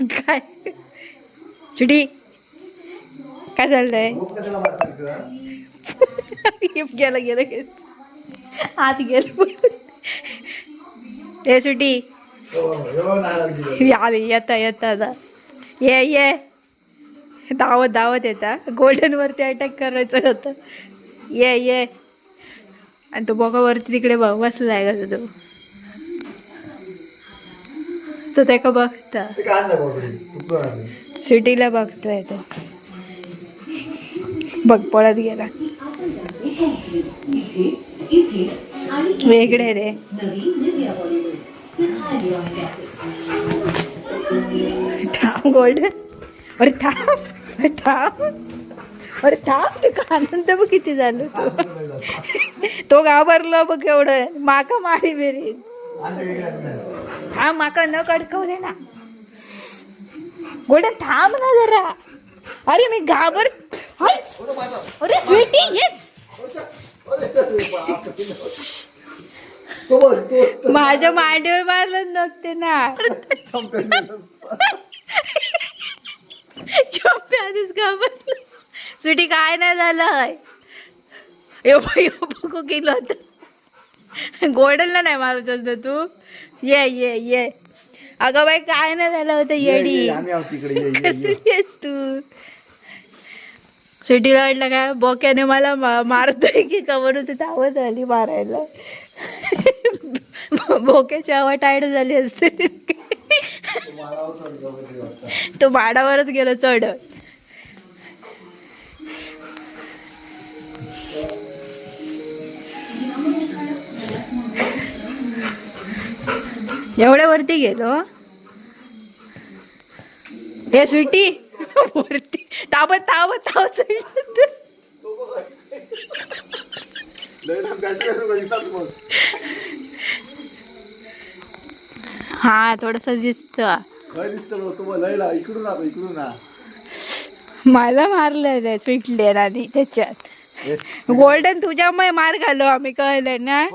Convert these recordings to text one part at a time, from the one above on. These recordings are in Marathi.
काय? छुटी काय तुला? गेलं गेलं गेलं. आत गेलं. ए सुटी हो, हो, दिलं. आले येता येता आता ये ये. धावत धावत येता. गोल्डन वरती अटॅक करायचं होतं. ये ये. आणि तो बघा वरती तिकडे बघ बसलाय कसं तो. तो त्याका बघता? सुटीला बघतोय तो. बघ पळत गेला. वेगळे रे. थांब गोल्डन अरे थांब अरे थांब. अरे थांब तू आनंद बघ किती झालं तू. तो घाबरलो बघ एवढं. माका मारी बेरी हा माका न कडकवले ना. गोल्डन थांब ना जरा. अरे मी घाबर अरे स्वीटी येच माझ्या मांडीवर मारलं नव्हते ना. संपेल. आधीच घाबरलं. स्वीटी काय नाही झालं यो यो बघू केलं होतं? गोल्डनला नाही मारूच असतं तू? ये ये ये. अगं बाई काय नाही झालं होतं येडी. कसली आहेस तू? सुटीला वाटलं काय बोक्याने मला मारतोय की कवर होते धावत आली मारायला? बोक्याची हवा टाईट झाली असते. तो माडावरच गेलो चढ. एवढ्या वरती गेलो हे सुटी वरती ताबत ताबत ताव. हा थोडस दिसत. मला मारलं रे स्वीटलेन आणि त्याच्यात गोल्डन तुझ्यामुळे मार घालो आम्ही कळलं ना.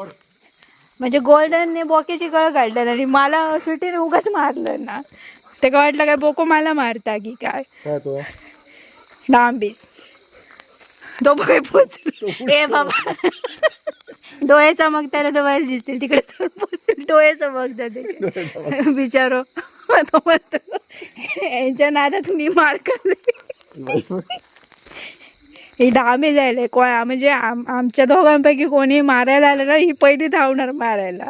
म्हणजे गोल्डनने बोकेची कळ काढलं आणि मला सुटीने उगाच मारलं ना. ते का वाटलं काय बोको मला मारता की काय? तो? डांबीस. तो बघ पोचल. ए बाबा. डोळे चमकताना तो बाहेर दिसतील. तिकडे तो पोचल. डोळे चमकतात त्याचे. बिचारो. तो म्हणतो यांच्या नादात मी मार खाल्ले. ही आम्ही जायले को म्हणजे आम- आमच्या दोघांपैकी कोणी मारायला आलं ना ही पहिली धावणार मारायला.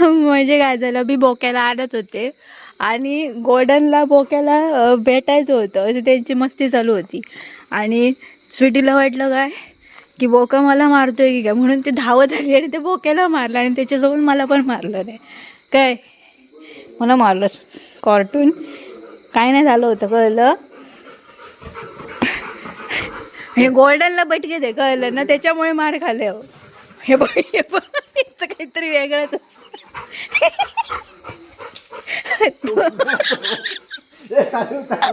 म्हणजे काय झालं मी बोक्याला आणत होते आणि गोल्डनला बोक्याला भेटायचं होतं. अशी त्यांची मस्ती चालू होती. आणि स्वीटीला वाटलं काय की बोका मला मारतोय की काय? म्हणून ते धावत आली आणि ते बोक्याला मारलं आणि त्याच्यासोबत मला पण मारलं नाही. काय? मला मारलं. कार्टून. काय नाही झालं होतं कळलं? हे गोल्डनला बटके दे कळलं ना? त्याच्यामुळे मार खाल्ले हो. हे बघ हे बघ. याचं काहीतरी वेगळंच खाली उतर.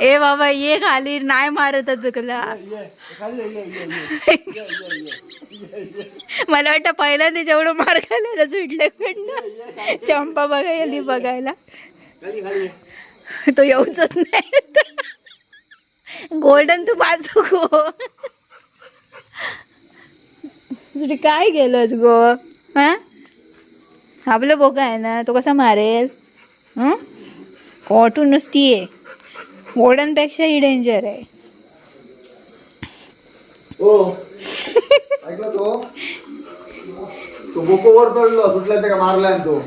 ए बाबा ये खाली नाही मारत तुला. मला वाटतं पहिल्यांदा जेवढं मार खाल्लेलं सुटल्याकडनं चंपा बघायला बघायला. तो येऊच नाही. गोल्डन तू बाजू गो. तुझी काय गेलंस गो? हा? आपलं बोका आहे ना तो कसा मारेल? हं? कॉटून नुसती आहे गोल्डनपेक्षा ही डेंजर आहे. ओ ऐकलं तो? तो चढलो ते का मारलाय तो?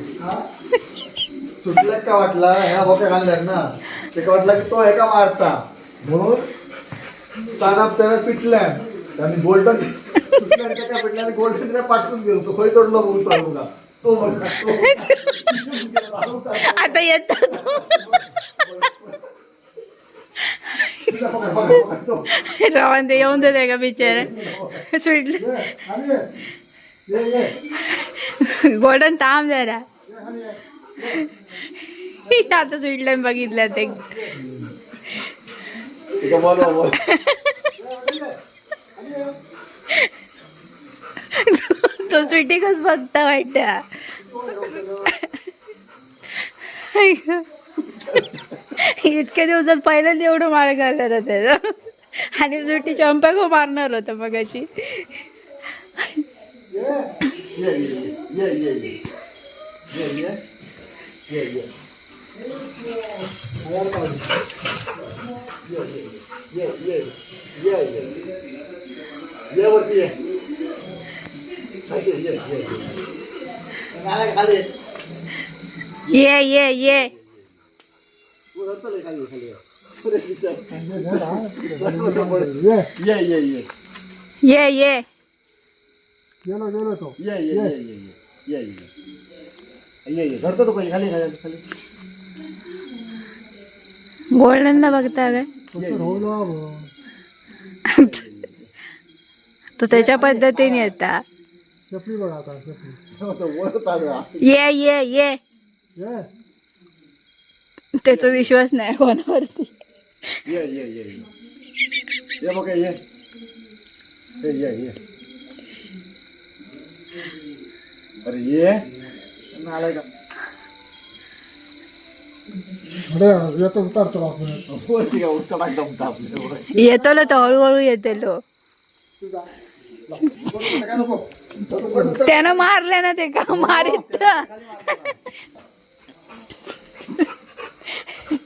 सुटला का वाटला? ह्या बोक्या ना. ते का वाटला की तो हे का मारता? म्हणून तानाप त्याला पिटलाय. आणि गोल्डन सुटल्या आणि पाठवून गेलो तो खय तोडलो बघू चालू का? तो आता येतात तिला पकड, पकड, पकड, तो. रवान ते येऊन देते का बिचारे सुटलं. गोल्डन थांब जरा. आता सुटलं बघितलं ते तो स्वीटिकच बघता वाटतं इतक्या दिवसात पहिल्यांदा एवढं मार घालणार होतं आणि सुट्टी चंपा मारणार होतं मग अशी ये ये ये. ये ये ये ये ये ये. ये ये. ये ये ये वरती ये खाली ये ये ये. खाली ये ये ये ये. ये ये. ये ये गेलो गेलो तो ये ये ये ये ये ये ये ये धरतो तो काही खाली खाली गोल्डनला बघता काय तो त्याच्या पद्धतीने येता ये ये. ये. त्याचा विश्वास नाही कोणावरती ये ये ये ये ये बघा ये ये ये ये अरे ये आलाय का येतो उतरतो आपण वरती का उत्तर टाकता म्हणता आपल्या येतो तो हळूहळू येतो नको त्यानं मारले ना ते का मारित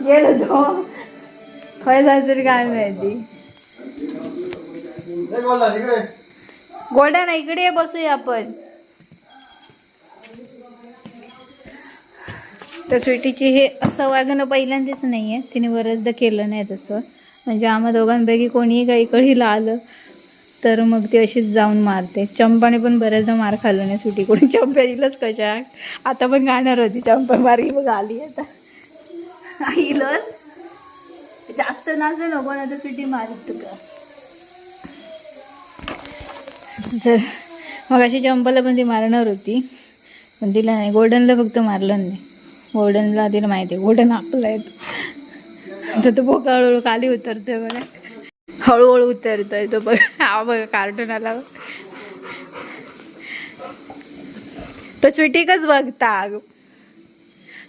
गेलो तो. खय झालं तरी काय माहिती. ए गोल्डा इकडे. बसूया आपण. तर स्वीटीची हे असं वागणं पहिल्यांदाच नाही आहे तिने बऱ्याचदा केलं नाही तसं. म्हणजे आम्हा दोघांपैकी कोणीही काही कळीला आलं तर मग ती अशीच जाऊन मारते. चंपाने पण बऱ्याचदा मार खाल्लं नाही सुटी कोणी चंप्या दिलंच कशा आता पण गाणार होती चंपा. मारी बघ आली आता. आईलच जास्त नाच नको ना तर सुटी मारित तुका. जर मग अशी चंपाला पण ती मारणार होती पण तिला नाही गोल्डनला फक्त मारलं नाही. गोल्डनला तिला माहिती आहे गोल्डन आपला आहे तर तो बोका हळूहळू खाली उतरतोय बघा. हळूहळू उतरतोय तो बघ. हा बघ कार्टून आला तो स्वीटीकच बघता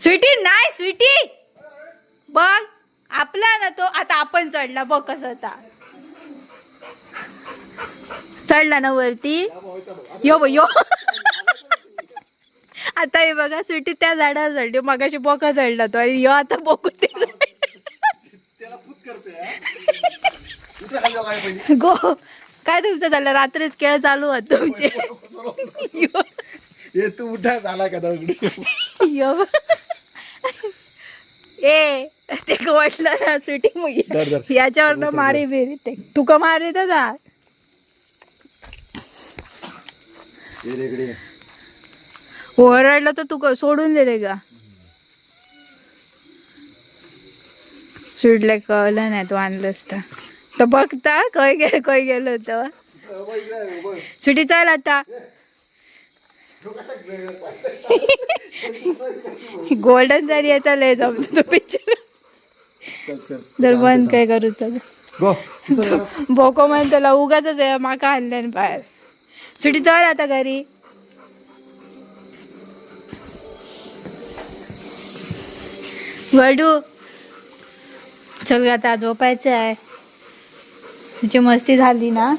स्वीटी नाही स्वीटी! चढला बघ कसं आता चढला ना वरती. यो ब यो. आता हे बघा स्वीटी त्या झाडावर चढली मगाशी बोका चढला तो आणि यो आता बोकू ते गो काय तुमचं झालं? रात्रीच खेळ चालू होत तुमचे. तू उठा झाला का यो. ए ते वाटलं ना धर, मग धर. याच्यावर ना मारी बिरी ते. तुका मारी तर जा रे ओरडलं तर तू सोडून दे का सुडले कळलं नाही तू आणलंस तर. तर बघता खय गेलं खय गेलो होतं. सुटी चाल आता. गोल्डन जरी याचा लय जमतो तो पिक्चर जर बंद काय करू चल. गो. बोको म्हणतो त्याला उगाच माका आणल्यान बाहेर. सुटी चल आता घरी. वडू चल आता झोपायचं आहे. तुझी मस्ती झाली ना?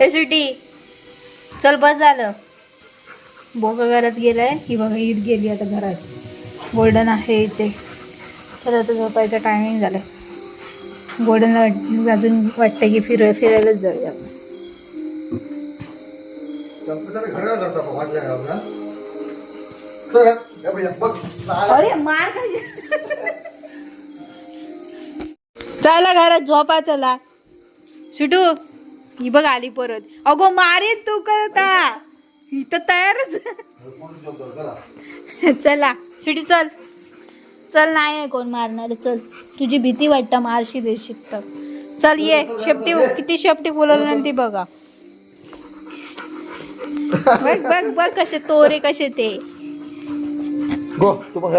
ए सुटी चल बस झालं. बोका घरात गेलाय. ही बघा ईद गेली आता घरात. गोल्डन आहे इथे. तर आता झोपायचं टायमिंग झालं गोल्डनला वाट- अजून वाटतं की फिर फिरायलाच जाऊया आपण. कम्प्युटर घड्याळ जाता वाजल्या गावला तर या बघ, या बघ. अरे मार चला घरात झोपा चला सुटू ही बघ आली परत. अगो मारे तू करता. ही तर तयारच. चला शिटी चल. चल नाही आहे कोण मारणार. चल तुझी भीती वाटतं मारशी देशील तर चल ये. शेपटी किती शेपटी बोलवलं ती बघा. बघ बघ बघ कसे तोरे कसे ते. गो तू पण